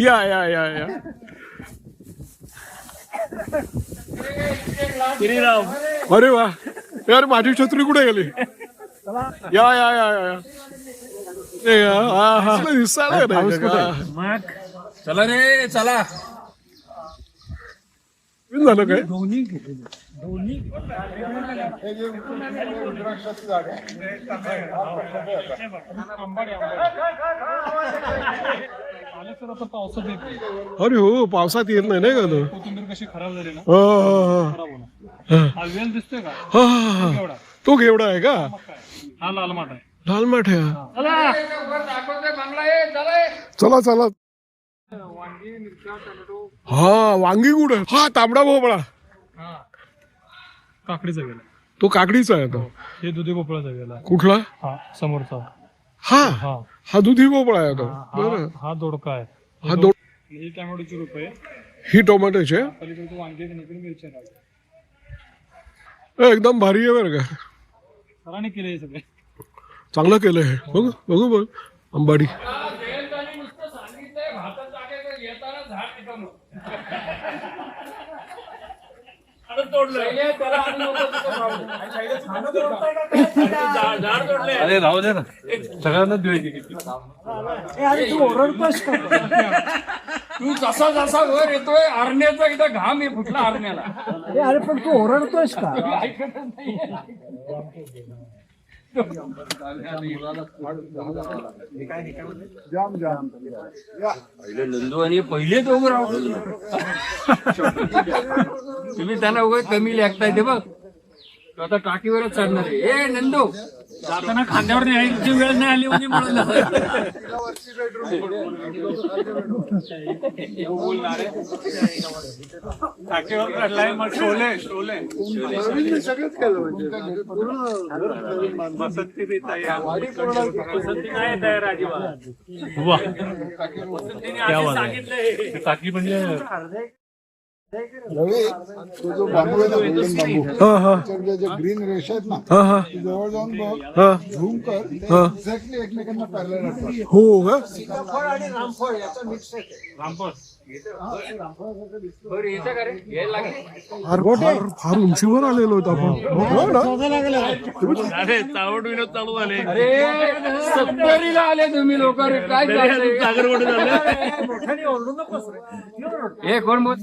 या या या या. अरे वा. यार माझी छत्री कुठे गेली? या या या या. ए, हा, हा. दिसायला नाही का? मग? चला रे चला. झालं काय? पावसात येते अरे हो पावसात येत नाही नाही का तो कोथिंबीर कशी खराब झाली ना? हा, हा, खराब होणार. हा. हा वेल दिसतोय का? हा, हा, हा. एवढा तो घेवडा आहे का? मग काय? हा लाल माठ आहे. लाल माठ आहे चला. चला हा वांगी गुड हा तांबडा भोपळा. हा. काकडीचा गेला. तो काकडीचा आहे तो हे दुधी भोपळाचा गेला. कुठला? हा समोरचा. हा. हा. हा दुधी भोपळा आहे तो हा बरं. हा दोडका आहे. हा दो ही टॅमॅटोची रूप आहे. ही टोमॅटोचे पलीकडे वांगे नंतर मिरच्या लावल्या. ए, एकदम भारी आहे बरं का. सरांनी केले हे सगळे. चांगलं केलं हे. बघू बघू बघ अंबाडी. अरे राहू दे ना. सगळ्यांना तू जसा जसा वर येतोय आरण्याचा इथं घाम आहे फुटला आरण्याला अरे पण तू ओरडतोयस का? पहिले नंदू आणि पहिले तो उभं राहू तुम्ही त्यांना उगाच कमी लेखताय ते बघ. तो आता टाकीवरच चढणार आहे. ए नंदू! जाताना खांद्यावर न्यायची वेळ नाही आली म्हणजे म्हणून मग शोले. शोले बसंती बी तयार बसंती नाही तयार अजिबात क्या. टाकी म्हणजे रवी तो जो बांबू आहे ना गोल्डन बांबू. हा हा. त्याच्या जे ग्रीन रेष आहेत ना ते जवळ जाऊन बघ झूम कर एक्झॅक्टली एकमेकांना पॅरल असतात हो का बरं येतं का रे? यायला लागले. फार उंचीवर आलेलो होतो आपण. हो ना. अरे चावड विनोद चालू झाले. अरे सत्तरीला आले तुम्ही लोक रे. काय चाललंय? सागरगोडे झाले. हे कोण बोल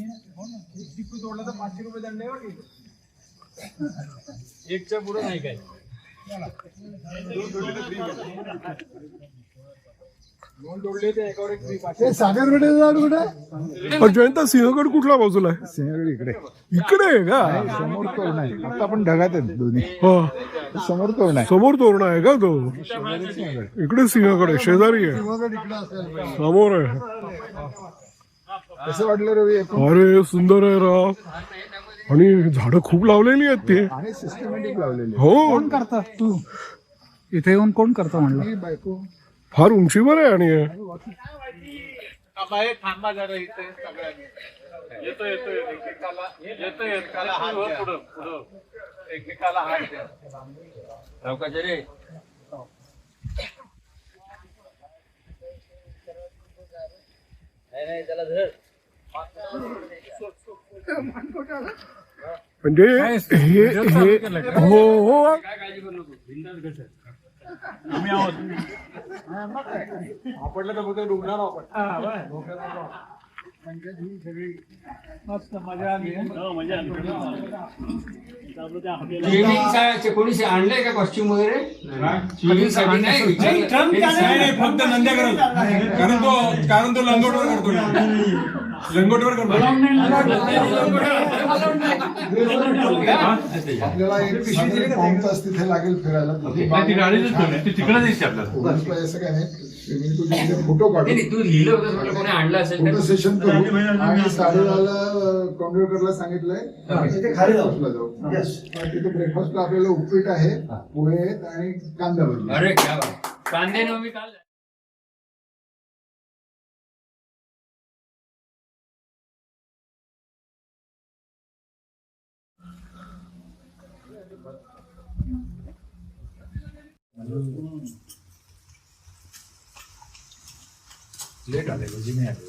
एकच्या पुढे नाही काय ते सागरवेडे झाड कुठे? पण जयंता सिंहगड कुठल्या बाजूला आहे? सिंहगड इकडे. इकडे आहे का? समोर तोरण आहे आता आपण ढगात आहेत दोन्ही. हा. समोर तोरण आहे समोर तोरणा आहे का तो? इकडे सिंहगड आहे शेजारी आहे. सिंहगड इकडे असेल. समोर आहे. कसं वाटलं रवी एकूण? अरे सुंदर आहे राव. आणि झाडं खूप लावलेली आहेत ते. आणि सिस्टमॅटिक लावलेली हो. कोण करता? तू. इथे येऊन कोण करतो म्हणलं? ही बायको. फार उंचीवर आहे आणि थांबा जरा इथे सगळ्यांनी. येतो येतो एकमेकाला येतो एकमेकाला हात द्या. पुढं पुढं. एकमेकाला हात द्या. सावकाश रे. म्हणजे हे हे हो हो. आहोत. मस्त मजा आली. हो, मजा आली. कोणी आणलंय का कॉस्ट्युम वगैरे? नाही. फक्त नंद्या करत कारण तो कारण तो लंगोटवर करतो. लंगोटवर आपल्याला एक पाऊन तास तिथे लागेल फिरायला. तिकडे दिसते आपल्याला. आपलं असं काय नाही. स्विमिंग पूल तिथे फोटो काढू नाही, नाही, तू लिहिलं होतं म्हटलं कोणी आणलं असेल सेशन करू आणि साडेदहाला कॉन्ट्रॅक्टरला सांगितलंय तिथे खाली जाऊ. तिथे ब्रेकफास्टला आपल्याला उपीट आहे पोहे आणि कांदा भजी अरे レガで無事めやで。